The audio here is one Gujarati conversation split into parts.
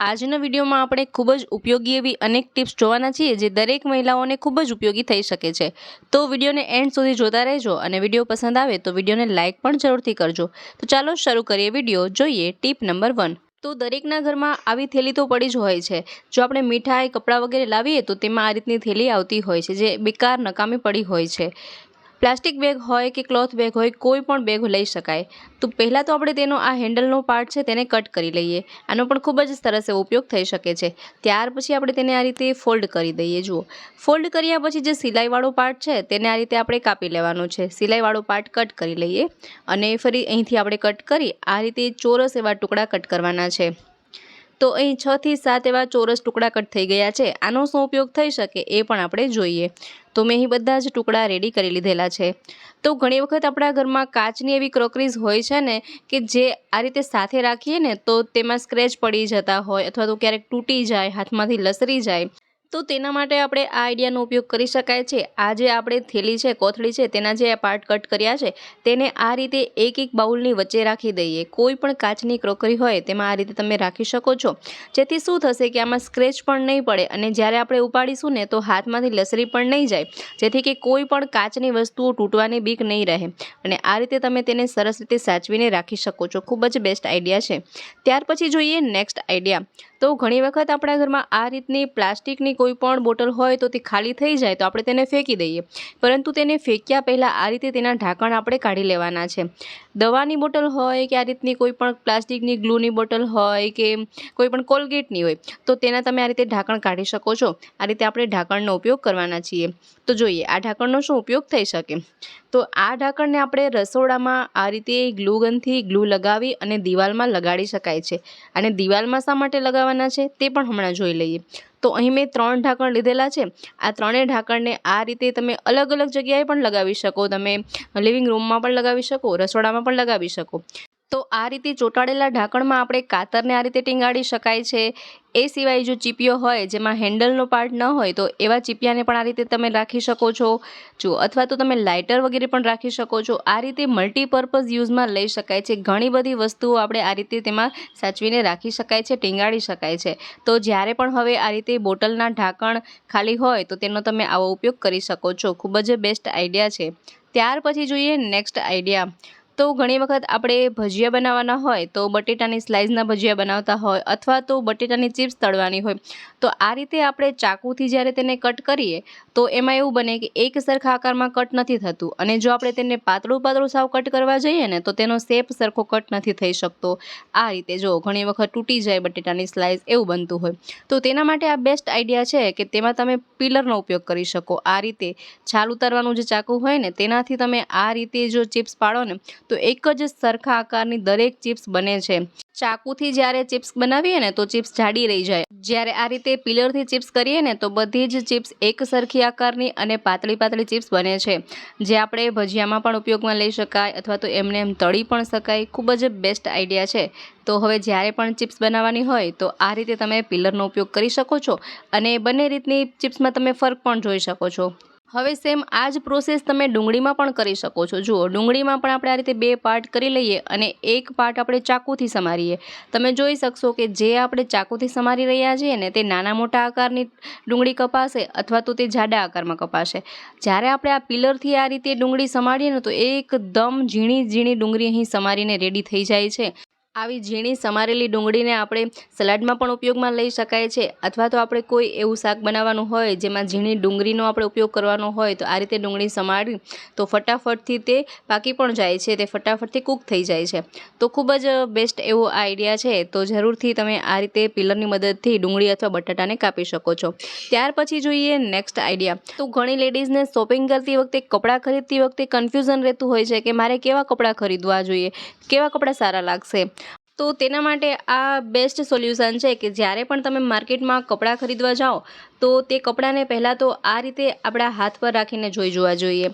આજના વિડીયોમાં આપણે ખૂબ જ ઉપયોગી એવી અનેક ટિપ્સ જોવાના છીએ જે દરેક મહિલાઓને ખૂબ જ ઉપયોગી થઈ શકે છે. તો વિડીયોને એન્ડ સુધી જોતા રહેજો અને વીડિયો પસંદ આવે તો વિડીયોને લાઇક પણ જરૂરથી કરજો. તો ચાલો શરૂ કરીએ વીડિયો. જોઈએ ટીપ નંબર વન. તો દરેકના ઘરમાં આવી થેલી તો પડી જ હોય છે. જો આપણે મીઠાઈ, કપડાં વગેરે લાવીએ તો તેમાં આ રીતની થેલી આવતી હોય છે જે બેકાર, નકામી પડી હોય છે. પ્લાસ્ટિક બેગ હોય કે ક્લોથ બેગ હોય, કોઈ પણ બેગ લઈ શકાય. તો પહેલાં તો આપણે તેનો આ હેન્ડલનો પાર્ટ છે તેને કટ કરી લઈએ. આનો પણ ખૂબ જ સરસ એવો ઉપયોગ થઈ શકે છે. ત્યાર પછી આપણે તેને આ રીતે ફોલ્ડ કરી દઈએ. જુઓ. ફોલ્ડ કર્યા પછી જે સિલાઈવાળો પાર્ટ છે તેને આ રીતે આપણે કાપી લેવાનો છે. સિલાઈવાળો પાર્ટ કટ કરી લઈએ અને ફરી અહીંથી આપણે કટ કરી આ રીતે ચોરસ એવા ટુકડા કટ કરવાના છે. તો અહીં છ થી સાત એવા ચોરસ ટુકડા કટ થઈ ગયા છે. આનો શું ઉપયોગ થઈ શકે એ પણ આપણે જોઈએ. તો મેં અહીં બધા જ ટુકડા રેડી કરી લીધેલા છે. તો ઘણી વખત આપણા ઘરમાં કાચની એવી ક્રોકરીઝ હોય છે ને કે જે આ રીતે સાથે રાખીએ ને તો તેમાં સ્ક્રેચ પડી જતા હોય અથવા તો ક્યારેક તૂટી જાય, હાથમાંથી લસરી જાય. તો તેના માટે આપણે આ આઈડિયાનો ઉપયોગ કરી શકાય છે. આ જે આપણે થેલી છે, કોથળી છે, તેના જે પાર્ટ કટ કર્યા છે, તેને આ રીતે એક એક બાઉલની વચ્ચે રાખી દઈએ. કોઈ પણ કાચની ક્રોકરી હોય, તેમાં આ રીતે તમે રાખી શકો છો. જેથી શું થશે કે આમાં સ્ક્રેચ પણ નહીં પડે અને જ્યારે આપણે ઉપાડીશું ને, તો હાથમાંથી લસરી પણ નહીં જાય. જેથી કે કોઈ પણ કાચની વસ્તુઓ તૂટવાની બીક નહીં રહે. અને આ રીતે તમે તેને સરસ રીતે સાચવીને રાખી શકો છો. ખૂબ જ બેસ્ટ આઈડિયા છે. ત્યાર પછી જોઈએ નેક્સ્ટ આઈડિયા. તો ઘણી વખત આપણા ઘરમાં આ રીતની પ્લાસ્ટિકની કોઈ પણ બોટલ હોય તો તે ખાલી થઈ જાય તો આપણે તેને ફેંકી દઈએ. પરંતુ તેને ફેંક્યા પહેલાં આ રીતે તેના ઢાંકણ આપણે કાઢી લેવાના છે. દવાની બોટલ હોય કે આ રીતની કોઈ પણ પ્લાસ્ટિકની ગ્લુની બોટલ હોય કે કોઈ પણ કોલગેટની હોય, તો તેના તમે આ રીતે ઢાંકણ કાઢી શકો છો. આ રીતે આપણે ઢાંકણનો ઉપયોગ કરવાના છીએ. તો જોઈએ, આ ઢાંકણનો શું ઉપયોગ થઈ શકે? તો આ ઢાંકણને આપણે રસોડામાં આ રીતે ગ્લુ ગનથી ગ્લુ લગાવી અને દિવાલમાં લગાડી શકાય છે. અને દિવાલમાં શા માટે લગાવવાના છે તે પણ હમણાં જોઈ લઈએ. તો અહીં મેં ત્રણ ઢાંકણ લીધેલા છે. આ ત્રણેય ઢાંકણને આ રીતે તમે અલગ અલગ જગ્યાએ પણ લગાવી શકો. તમે લિવિંગ રૂમમાં પણ લગાવી શકો, રસોડામાં પણ લગાવી શકો. તો આ રીતે ચોંટાડેલા ઢાંકણમાં આપણે કાતરને આ રીતે ટીંગાડી શકાય છે. એ સિવાય જો ચીપિયો હોય, જેમાં હેન્ડલનો પાર્ટ ન હોય, તો એવા ચીપિયાને પણ આ રીતે તમે રાખી શકો છો. જો, અથવા તો તમે લાઇટર વગેરે પણ રાખી શકો છો. આ રીતે મલ્ટીપર્પઝ યુઝમાં લઈ શકાય છે. ઘણી બધી વસ્તુઓ આપણે આ રીતે તેમાં સાચવીને રાખી શકાય છે, ટીંગાડી શકાય છે. તો જ્યારે પણ હવે આ રીતે બોટલના ઢાંકણ ખાલી હોય, તો તેનો તમે આવો ઉપયોગ કરી શકો છો. ખૂબ જ બેસ્ટ આઈડિયા છે. ત્યાર પછી જોઈએ નેક્સ્ટ આઈડિયા. તો ઘણી વખત આપણે ભજીયા બનાવવાના હોય તો બટેટાની સ્લાઇસના ભજીયા બનાવતા હોય અથવા તો બટેટાની ચિપ્સ તળવાની હોય. તો આ રીતે આપણે ચાકુથી જ્યારે તેને કટ કરીએ તો એમાં એવું બને કે એક સરખા આકારમાં કટ નથી થતું. અને જો આપણે તેને પાતળું પાતળું સાવ કટ કરવા જઈએ ને તો તેનો શેપ સરખો કટ નથી થઈ શકતો. આ રીતે જો ઘણી વખત તૂટી જાય બટેટાની સ્લાઇસ એવું બનતું હોય. તો તેના માટે આ બેસ્ટ આઈડિયા છે કે તેમાં તમે પિલરનો ઉપયોગ કરી શકો. આ રીતે છાલ ઉતારવાનું જે ચાકુ હોય ને તેનાથી તમે આ રીતે જો ચિપ્સ પાડો ને તો એક જ સરખા આકારની દરેક ચિપ્સ બને છે. ચાકુથી જ્યારે ચિપ્સ બનાવીએ ને તો ચિપ્સ જાડી રહી જાય. જ્યારે આ રીતે પિલરથી ચિપ્સ કરીએ ને તો બધી જ ચિપ્સ એક સરખી આકારની અને પાતળી પાતળી ચિપ્સ બને છે. જે આપણે ભજીયામાં પણ ઉપયોગમાં લઈ શકાય અથવા તો એમને એમ તળી પણ શકાય, ખૂબ જ બેસ્ટ આઈડિયા છે. તો હવે જ્યારે પણ ચિપ્સ બનાવવાની હોય તો આ રીતે તમે પિલરનો ઉપયોગ કરી શકો છો અને બંને રીતની ચિપ્સમાં તમે ફરક પણ જોઈ શકો છો. હવે સેમ આ જ પ્રોસેસ તમે ડુંગળીમાં પણ કરી શકો છો. જુઓ, ડુંગળીમાં પણ આપણે આ રીતે બે પાર્ટ કરી લઈએ અને એક પાર્ટ આપણે ચાકુથી સમારીએ. તમે જોઈ શકશો કે જે આપણે ચાકુથી સમારી રહ્યા છીએ ને તે નાના મોટા આકારની ડુંગળી કપાશે અથવા તો તે જાડા આકારમાં કપાશે. જ્યારે આપણે આ પિલરથી આ રીતે ડુંગળી સમારીએ ને તો એકદમ ઝીણી ઝીણી ડુંગળી અહીં સમારીને રેડી થઈ જાય છે. આવી ઝીણી સમારેલી ડુંગળીને આપણે સલાડમાં પણ ઉપયોગમાં લઈ શકાય છે. અથવા તો આપણે કોઈ એવું શાક બનાવવાનું હોય જેમાં ઝીણી ડુંગળીનો આપણે ઉપયોગ કરવાનો હોય તો આ રીતે ડુંગળી સમારી તો ફટાફટથી તે પાકી પણ જાય છે. તે ફટાફટથી કૂક થઈ જાય છે. તો ખૂબ જ બેસ્ટ એવો આઈડિયા છે. તો જરૂરથી તમે આ રીતે પિલરની મદદથી ડુંગળી અથવા બટાટાને કાપી શકો છો. ત્યાર પછી જોઈએ નેક્સ્ટ આઈડિયા. તો ઘણી લેડીઝને શોપિંગ કરતી વખતે, કપડાં ખરીદતી વખતે કન્ફ્યુઝન રહેતું હોય છે કે મારે કેવા કપડાં ખરીદવા જોઈએ? કેવા કપડાં સારા લાગશે? તો તેના માટે આ બેસ્ટ સોલ્યુશન છે કે જ્યારે પણ તમે માર્કેટમાં કપડાં ખરીદવા જાઓ, તો તે કપડાંને પહેલાં તો આ રીતે આપણા હાથ પર રાખીને જોઈ જોવા જોઈએ.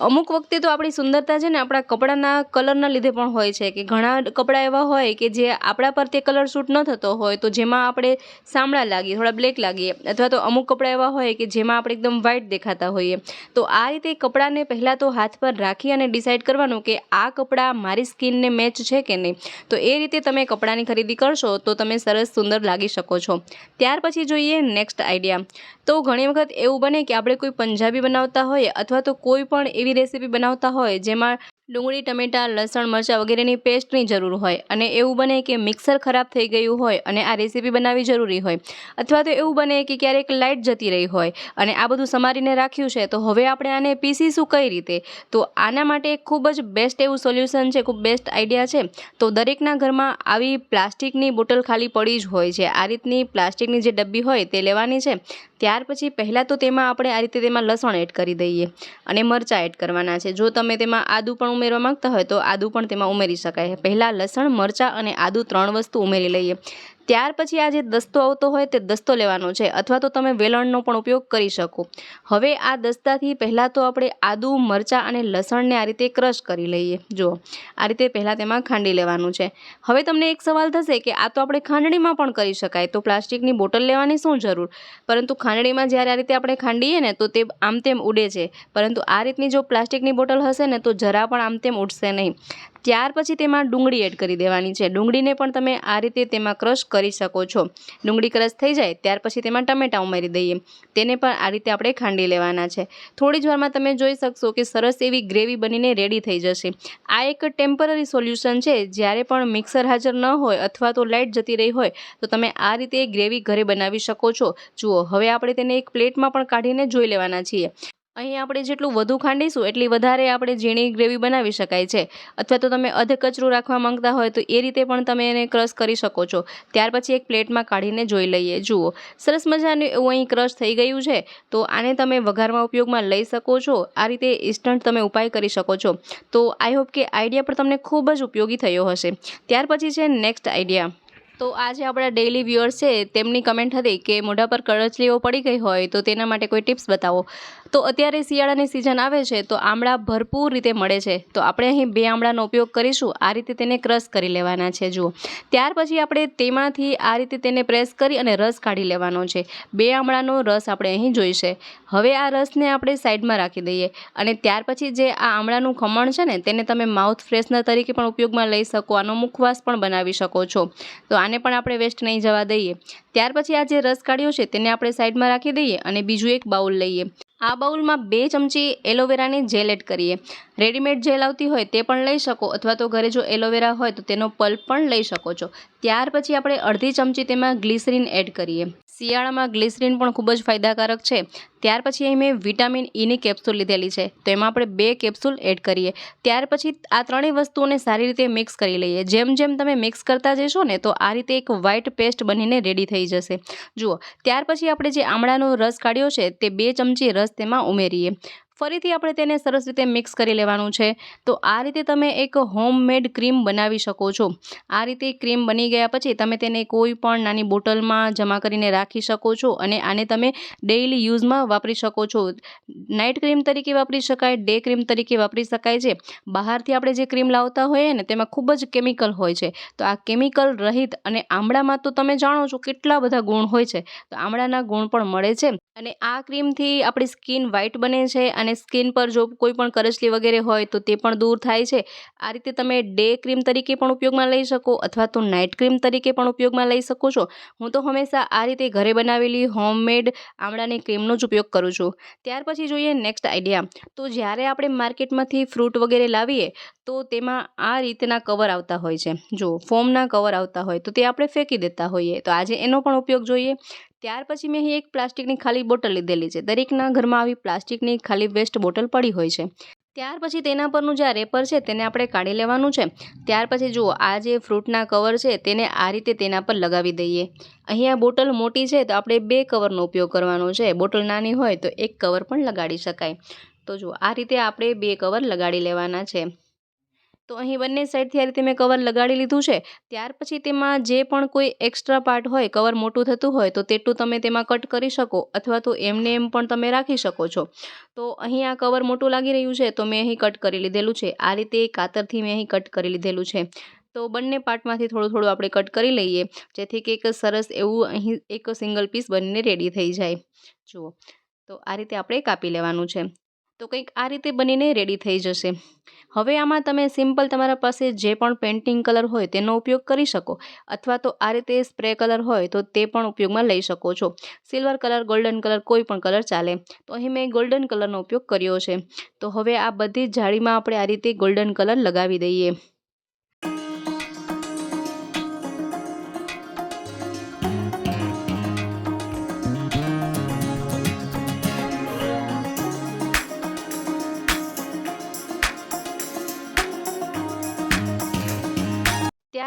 અમુક વખતે તો આપણી સુંદરતા છે ને આપણા કપડાના કલરના લીધે પણ હોય છે, કે ઘણા કપડાં એવા હોય કે જે આપણા પર તે કલર સૂટ ન થતો હોય, તો જેમાં આપણે સામળા લાગીએ, થોડા બ્લેક લાગીએ, અથવા તો અમુક કપડાં એવા હોય કે જેમાં આપણે એકદમ વ્હાઇટ દેખાતા હોઈએ. તો આ રીતે કપડાને પહેલાં તો હાથ પર રાખી અને ડિસાઇડ કરવાનું કે આ કપડાં મારી સ્કિનને મેચ છે કે નહીં. તો એ રીતે તમે કપડાની ખરીદી કરશો તો તમે સરસ સુંદર લાગી શકો છો. ત્યાર પછી જોઈએ નેક્સ્ટ આઈડિયા તો ઘણી વખત એવું બને કે આપણે કોઈ પંજાબી બનાવતા હોઈએ અથવા તો કોઈ પણ એવી રેસીપી બનાવતા હોય જેમાં ડુંગળી, ટમેટાં, લસણ, મરચાં વગેરેની પેસ્ટની જરૂર હોય અને એવું બને કે મિક્સર ખરાબ થઈ ગયું હોય અને આ રેસીપી બનાવવી જરૂરી હોય અથવા તો એવું બને કે ક્યારેક લાઇટ જતી રહી હોય અને આ બધું સમારીને રાખ્યું છે, તો હવે આપણે આને પીસીશું કઈ રીતે? તો આના માટે ખૂબ જ બેસ્ટ એવું સોલ્યુશન છે, ખૂબ બેસ્ટ આઈડિયા છે. તો દરેકના ઘરમાં આવી પ્લાસ્ટિકની બોટલ ખાલી પડી જ હોય છે. આ રીતની પ્લાસ્ટિકની જે ડબ્બી હોય તે લેવાની છે. ત્યાર પછી પહેલાં તો તેમાં આપણે આ રીતે તેમાં લસણ એડ કરી દઈએ અને મરચાં એડ કરવાના છે. જો તમે તેમાં આદું પણ ઉમેરવા માંગતા હોય તો આદું પણ તેમાં ઉમેરી શકાય. પહેલાં લસણ, મરચાં અને આદું ત્રણ વસ્તુ ઉમેરી લઈએ. ત્યાર પછી આ જે દસ્તો આવતો હોય તે દસ્તો લેવાનો છે, અથવા તો તમે વેલણનો પણ ઉપયોગ કરી શકો. હવે આ દસ્તાથી પહેલાં તો આપણે આદું, મરચાં અને લસણને આ રીતે ક્રશ કરી લઈએ. જુઓ, આ રીતે પહેલાં તેમાં ખાંડી લેવાનું છે. હવે તમને એક સવાલ થશે કે આ તો આપણે ખાંડણીમાં પણ કરી શકાય, તો પ્લાસ્ટિકની બોટલ લેવાની શું જરૂર? પરંતુ ખાંડણીમાં જ્યારે આ રીતે આપણે ખાંડીએ ને, તો તે આમ તેમ ઉડે છે. પરંતુ આ રીતની જો પ્લાસ્ટિકની બોટલ હશે ને, તો જરા પણ આમ તેમ ઉડશે નહીં. ત્યાર પછી તેમાં ડુંગળી એડ કરી દેવાની છે. ડુંગળીને પણ તમે આ રીતે તેમાં ક્રશ કરી શકો છો. ડુંગળી ક્રશ થઈ જાય, ત્યાર પછી તેમાં ટમેટાં ઉમેરી દઈએ. તેને પણ આ રીતે આપણે ખાંડી લેવાના છે. થોડી જ વારમાં તમે જોઈ શકશો કે સરસ એવી ગ્રેવી બનીને રેડી થઈ જશે. આ એક ટેમ્પરરી સોલ્યુશન છે. જ્યારે પણ મિક્સર હાજર ન હોય અથવા તો લાઇટ જતી રહી હોય, તો તમે આ રીતે ગ્રેવી ઘરે બનાવી શકો છો. જુઓ, હવે આપણે તેને એક પ્લેટમાં પણ કાઢીને જોઈ લેવાના છીએ. અહીં આપણે જેટલું વધુ ખાંડીશું, એટલી વધારે આપણે ઝીણી ગ્રેવી બનાવી શકાય છે. અથવા તો તમે અધ કચરું રાખવા માંગતા હોય તો એ રીતે પણ તમે એને ક્રશ કરી શકો છો. ત્યાર પછી એક પ્લેટમાં કાઢીને જોઈ લઈએ. જુઓ, સરસ મજાનું એવું અહીં ક્રશ થઈ ગયું છે. તો આને તમે વઘારમાં ઉપયોગમાં લઈ શકો છો. આ રીતે ઇન્સ્ટન્ટ તમે ઉપાય કરી શકો છો. તો આઈ હોપ કે આઈડિયા પણ તમને ખૂબ જ ઉપયોગી થયો હશે. ત્યાર પછી છે નેક્સ્ટ આઈડિયા તો આ જે આપણા ડેઇલી વ્યુઅર્સ છે, તેમની કમેન્ટ હતી કે મોઢા પર કરચલીઓ પડી ગઈ હોય તો તેના માટે કોઈ ટિપ્સ બતાવો. તો અત્યારે શિયાળાની સિઝન આવે છે, તો આમળા ભરપૂર રીતે મળે છે. તો આપણે અહીં બે આમળાનો ઉપયોગ કરીશું. આ રીતે તેને ક્રશ કરી લેવાના છે, જુઓ. ત્યાર પછી આપણે તેમાંથી આ રીતે તેને પ્રેસ કરી અને રસ કાઢી લેવાનો છે. બે આમળાનો રસ આપણે અહીં જોઈશે. હવે આ રસને આપણે સાઈડમાં રાખી દઈએ અને ત્યાર પછી જે આ આમળાનું ખમણ છે ને, તેને તમે માઉથ ફ્રેશનર તરીકે પણ ઉપયોગમાં લઈ શકો, આનો મુખવાસ પણ બનાવી શકો છો. તો આને પણ આપણે વેસ્ટ નહીં જવા દઈએ. ત્યાર પછી આ જે રસ કાઢ્યો છે, તેને આપણે સાઈડમાં રાખી દઈએ અને બીજું એક બાઉલ લઈએ. આ બાઉલમાં બે ચમચી એલોવેરાની જેલ એડ કરીએ. રેડીમેડ જેલ આવતી હોય તે પણ લઈ શકો અથવા તો ઘરે જો એલોવેરા હોય તો તેનો પલ્પ પણ લઈ શકો છો. ત્યાર પછી આપણે અડધી ચમચી તેમાં ગ્લિસરીન એડ કરીએ. શિયાળામાં ગ્લિસરીન પણ ખૂબ જ ફાયદાકારક છે. ત્યાર પછી અહીં મેં વિટામિન ઈની કેપ્સ્યુલ લીધેલી છે. તો એમાં આપણે બે કેપ્સ્યુલ એડ કરીએ. ત્યાર પછી આ ત્રણેય વસ્તુઓને સારી રીતે મિક્સ કરી લઈએ. જેમ જેમ તમે મિક્સ કરતા જશો ને તો આ રીતે એક વ્હાઇટ પેસ્ટ બનીને રેડી થઈ જશે. જુઓ, ત્યાર પછી આપણે જે આમળાનો રસ કાઢ્યો છે તે બે ચમચી રસ તેમાં ઉમેરીએ ફરીથી આપણે તેને સરસ રીતે મિક્સ કરી લેવાનું છે. તો આ રીતે તમે એક હોમમેડ ક્રીમ બનાવી શકો છો. આ રીતે ક્રીમ બની ગયા પછી તમે તેને કોઈ પણ નાની બોટલમાં જમા કરીને રાખી શકો છો અને આને તમે ડેઇલી યુઝમાં વાપરી શકો છો. નાઇટ ક્રીમ તરીકે વાપરી શકાય ડે ક્રીમ તરીકે વાપરી શકાય છે. બહારથી આપણે જે ક્રીમ લાવતા હોઈએ ને તેમાં ખૂબ જ કેમિકલ હોય છે. તો આ કેમિકલ રહિત અને આમળામાં તો તમે જાણો છો કેટલા બધા ગુણ હોય છે. તો આમળાના ગુણ પણ મળે છે. અને આ ક્રીમથી આપણી સ્કિન વ્હાઇટ બને છે અને સ્કિન પર જો કોઈ પણ કરચલી વગેરે હોય તો તે પણ દૂર થાય છે. આ રીતે તમે ડે ક્રીમ તરીકે પણ ઉપયોગમાં લઈ શકો અથવા તો નાઇટ ક્રીમ તરીકે પણ ઉપયોગમાં લઈ શકો છો. હું તો હંમેશા આ રીતે ઘરે બનાવેલી હોમમેડ આમળાની ક્રીમનો જ ઉપયોગ કરું છું. ત્યાર પછી જોઈએ નેક્સ્ટ આઈડિયા તો જ્યારે આપણે માર્કેટમાંથી ફ્રૂટ વગેરે લાવીએ તો તેમાં આ રીતના કવર આવતા હોય છે. જો ફોમના કવર આવતા હોય તો તે આપણે ફેંકી દેતા હોઈએ. તો આજે એનો પણ ઉપયોગ જોઈએ. ત્યાર પછી મેં અહીં એક પ્લાસ્ટિકની ખાલી બોટલ લીધેલી છે. દરેકના ઘરમાં આવી પ્લાસ્ટિકની ખાલી વેસ્ટ બોટલ પડી હોય છે. ત્યાર પછી તેના પરનું જે આ રેપર છે તેને આપણે કાઢી લેવાનું છે. ત્યાર પછી જુઓ, આ જે ફ્રૂટના કવર છે તેને આ રીતે તેના પર લગાવી દઈએ. અહીંયા બોટલ મોટી છે તો આપણે બે કવરનો ઉપયોગ કરવાનો છે. બોટલ નાની હોય તો એક કવર પણ લગાડી શકાય. તો જુઓ, આ રીતે આપણે બે કવર લગાડી લેવાના છે. તો અહીં બંને સાઈડથી આ રીતે મેં કવર લગાડી લીધું છે. ત્યાર પછી તેમાં જે પણ કોઈ એક્સ્ટ્રા પાર્ટ હોય કવર મોટું થતું હોય, તો તેટલું તમે તેમાં કટ કરી શકો અથવા તો એમને એમ પણ તમે રાખી શકો છો. તો અહીં આ કવર મોટું લાગી રહ્યું છે, તો મેં અહીં કટ કરી લીધેલું છે. આ રીતે કાતરથી મેં અહીં કટ કરી લીધેલું છે. તો બંને પાર્ટમાંથી થોડું થોડું આપણે કટ કરી લઈએ, જેથી કે એક સરસ એવું અહીં એક સિંગલ પીસ બનીને રેડી થઈ જાય. જુઓ. તો આ રીતે આપણે કાપી લેવાનું છે. તો કંઈક આ રીતે બનીને રેડી થઈ જશે. હવે આમાં તમે સિમ્પલ તમારા પાસે જે પણ પેઇન્ટિંગ કલર હોય તેનો ઉપયોગ કરી શકો. અથવા તો આ રીતે સ્પ્રે કલર હોય તો તે પણ ઉપયોગમાં લઈ શકો છો. સિલ્વર કલર ગોલ્ડન કલર કોઈ પણ કલર ચાલે. તો અહીં મેં ગોલ્ડન કલરનો ઉપયોગ કર્યો છે. તો હવે આ બધી જાળીમાં આપણે આ રીતે ગોલ્ડન કલર લગાવી દઈએ.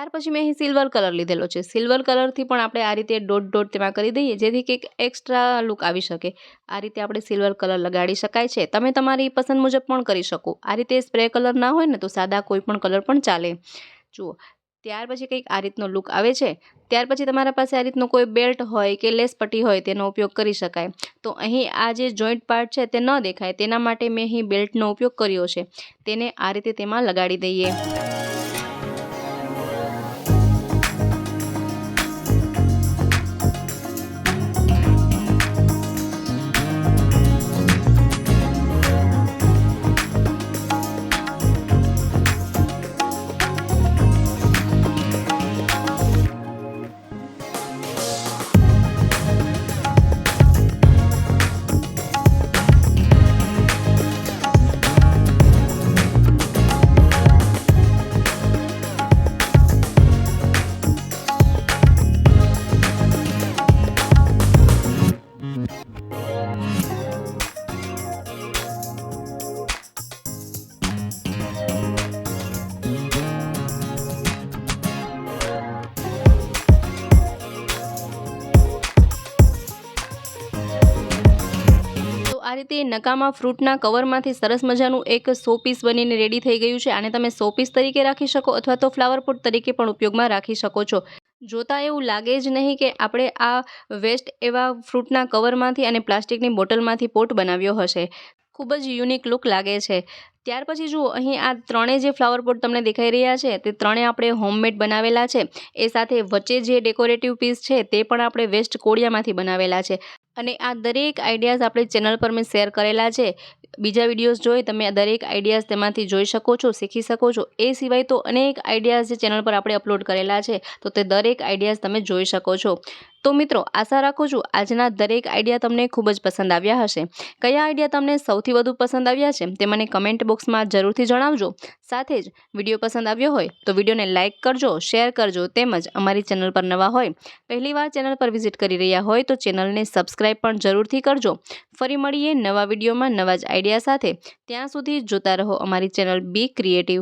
ત્યાર પછી મેં અહીં સિલ્વર કલર લીધેલો છે. સિલ્વર કલરથી પણ આપણે આ રીતે ડોટ ડોટ તેમાં કરી દઈએ, જેથી કંઈક એક્સ્ટ્રા લુક આવી શકે. આ રીતે આપણે સિલ્વર કલર લગાડી શકાય છે. તમે તમારી પસંદ મુજબ પણ કરી શકો. આ રીતે સ્પ્રે કલર ના હોય ને તો સાદા કોઈ પણ કલર પણ ચાલે. જુઓ, ત્યાર પછી કંઈક આ રીતનો લુક આવે છે. ત્યાર પછી તમારા પાસે આ રીતનો કોઈ બેલ્ટ હોય કે લેસ પટ્ટી હોય તેનો ઉપયોગ કરી શકાય. તો અહીં આ જે જોઈન્ટ પાર્ટ છે તે ન દેખાય. તેના માટે મેં અહીં બેલ્ટનો ઉપયોગ કર્યો છે. તેને આ રીતે તેમાં લગાડી દઈએ. રીતે નકામા ફ્રૂટના કવરમાંથી સરસ મજાનું એક સો પીસ બનીને રેડી થઈ ગયું છે. આને તમે સો પીસ તરીકે રાખી શકો અથવા તો ફ્લાવર પોટ તરીકે પણ ઉપયોગમાં રાખી શકો છો. જોતાં એવું લાગે જ નહીં કે આપણે આ વેસ્ટ એવા ફ્રૂટના કવરમાંથી અને પ્લાસ્ટિકની બોટલમાંથી પોટ બનાવ્યો હશે. ખૂબ જ યુનિક લુક લાગે છે. ત્યાર પછી જુઓ, અહીં આ ત્રણેય જે ફ્લાવર પોટ તમને દેખાઈ રહ્યા છે, તે ત્રણેય આપણે હોમમેડ બનાવેલા છે. એ સાથે વચ્ચે જે ડેકોરેટિવ પીસ છે, તે પણ આપણે વેસ્ટ કોળિયામાંથી બનાવેલા છે. અને આ દરેક આઈડિયાઝ આપણે ચેનલ પર મેં શેર કરેલા છે. બીજા વિડીયોઝ જોઈ તમે દરેક આઈડિયાઝ તેમાંથી જોઈ શકો છો, શીખી શકો છો. એ સિવાય તો અનેક આઈડિયાઝ જે ચેનલ પર આપણે અપલોડ કરેલા છે, તો તે દરેક આઈડિયાઝ તમે જોઈ શકો છો. તો મિત્રો, આશા રાખું છું આજના દરેક આઈડિયા તમને ખૂબ જ પસંદ આવ્યા હશે. કયા આઈડિયા તમને સૌથી વધુ પસંદ આવ્યા છે, તે મને કમેન્ટ બોક્સમાં જરૂરથી જણાવજો. સાથે જ વીડિયો પસંદ આવ્યો હોય, તો વિડીયોને લાઇક કરજો, શેર કરજો, તેમજ અમારી ચેનલ પર નવા હોય, પહેલીવાર ચેનલ પર વિઝિટ કરી રહ્યા હોય, તો ચેનલને સબસ્ક્રાઈબ પણ જરૂરથી કરજો. ફરી મળીએ નવા વિડીયોમાં નવા જ આઈડિયા સાથે. ત્યાં સુધી જોતા રહો અમારી ચેનલ બી ક્રિએટિવ.